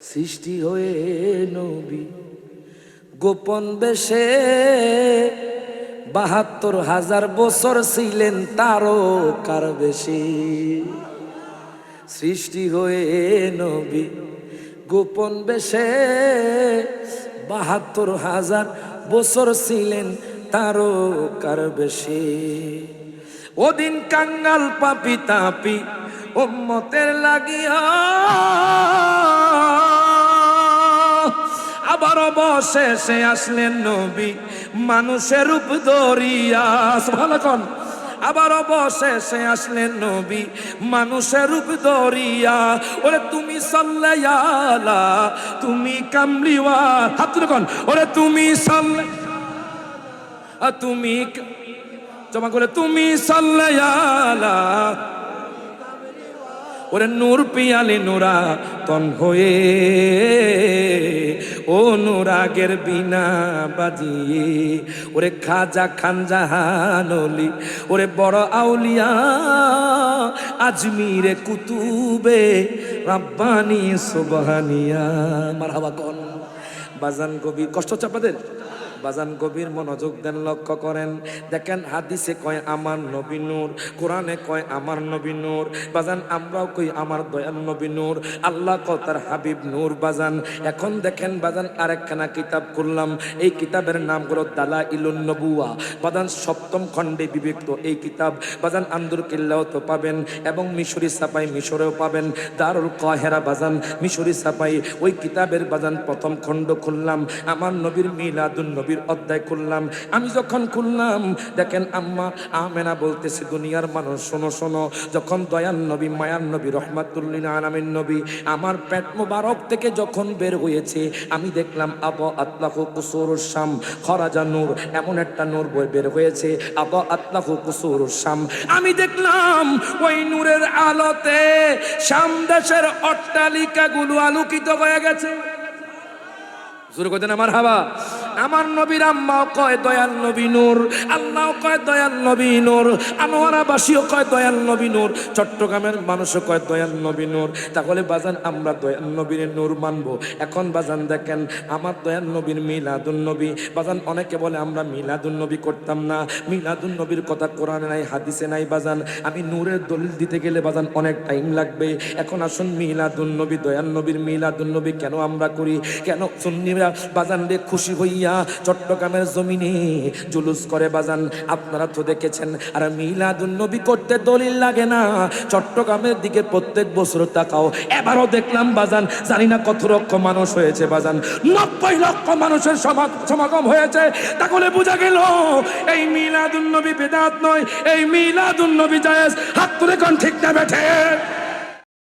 সৃষ্টি হয়ে নবী। গোপন বেশে বাহাত্তর হাজার বছর ছিলেন তারও কার বেশি। সৃষ্টি হয়ে নবী, গোপন বেশে বাহাত্তর হাজার বছর ছিলেন তারও কার বেশি। ওদিন কাঙ্গাল পাপি তাপি, উম্মতের লাগিয়া আবার অবশেষে আসলেন নবী। মানুষের রূপ ধরিয়া ভালো কন। আবার অবশেষে আসলেন নবী। মানুষের রূপ ধরিয়া, ওরে তুমি সাল্লায়ালা, তুমি কামলিওয়া। হাত কন, ওরে তুমি সাল্লা তুমি জমা করে, তুমি সাল্লায়ালা। ওরে নূর পিয়ালে নোরা তন হয়ে ও নোরাগের বিনা বাজিয়ে, ওরে খাজা খান জাহানলি ওরে বড় আউলিয়া আজমিরে কুতুবে, রাব্বানি সুবহানিয়া। মারহাবা কন, বাজান কবি, কষ্ট হচ্ছে আপনাদের? বাজান গভীর মনোযোগ দেন, লক্ষ্য করেন। দেখেন হাদিসে কয়, আমার নবী নূর। কোরআনে কয়, আমার নবী নূর। বাজান, আমরাও কই, আমার দয়াল নবী নূর। আল্লাহ কয় তার হাবিব নূর বাজান। এখন দেখেন বাজান, আরেকখানা কিতাব করলাম এই কিতাবের নাম হলো দালা ইলুন নবুয়া। বাজান, সপ্তম খণ্ডে বিভক্ত এই কিতাব। বাজান, আন্দুর কিল্লাও তো পাবেন এবং মিশরি সাপাই মিশরেও পাবেন। দারুল কহেরা বাজান, মিশরি সাপাই ওই কিতাবের বাজান, প্রথম খণ্ড খুললাম। আমার নবীর মিলাদুন নবীর অধ্যায় খুললাম। আমি যখন খুললাম, দেখেন আম্মা আমেনা বলতেছে, দুনিয়ার মানুষ, শোনো শোনো, যখন দয়াল নবী, মায়ার নবী রহমাতুল্লিন আলামিন নবী, আমার পেট মোবারক থেকে যখন বের হয়েছে, আমি দেখলাম, আব আতলাহ কুসুর শাম, খরাজা নূর, এমন একটা নূর বই বের হয়েছে, আব আতলাহ কুসুর শাম। আমি দেখলাম, ওই নূরের আলোতে শাম দেশের অট্টালিকাগুলো আলোকিত হয়ে গেছে। শুরু করতেন আমার হাবা। আমার নবীর আম্মাও কয়, দয়াল নবী নূর। কয়, দয়াল নবী নূর। আনোয়ারাবাসীও কয়, দয়াল নবী নূর। চট্টগ্রামের মানুষও কয়, দয়াল নবী নূর। তাহলে বাজান, আমরা দয়াল নবীর নূর মানবো। এখন বাজান দেখেন, আমার দয়াল নবীর মিলাদুন নবী। বাজান, অনেকে বলে, আমরা মিলাদুন নবী করতাম না। মিলাদুন নবীর কথা কোরআনে নাই, হাদিসে নাই বাজান। আমি নূরের দলিল দিতে গেলে বাজান অনেক টাইম লাগবে। এখন আসুন, মিলাদুন নবী, দয়াল নবীর মিলাদুন নবী কেন আমরা করি? কেন সুন্নিরা বাজান রে খুশি হইয়া চট্টগ্রামের জমিনে জুলুস করে বাজান। আপনারা তো দেখেছেন, আর মিলাদুন নবী করতে দলিল লাগে না। চট্টগ্রামের দিকে প্রত্যেক বছর তাকাও। এবারও দেখলাম বাজান, জানি না কত লক্ষ মানুষ হয়েছে বাজান। নব্বই লক্ষ মানুষের সমা- সমাগম হয়েছে। তাহলে বোঝা গেল, এই মিলাদুন নবী বেদাত নয়, এই মিলাদুন নবী জায়েজ হাত তুলে কোন ঠিক না বেঠে?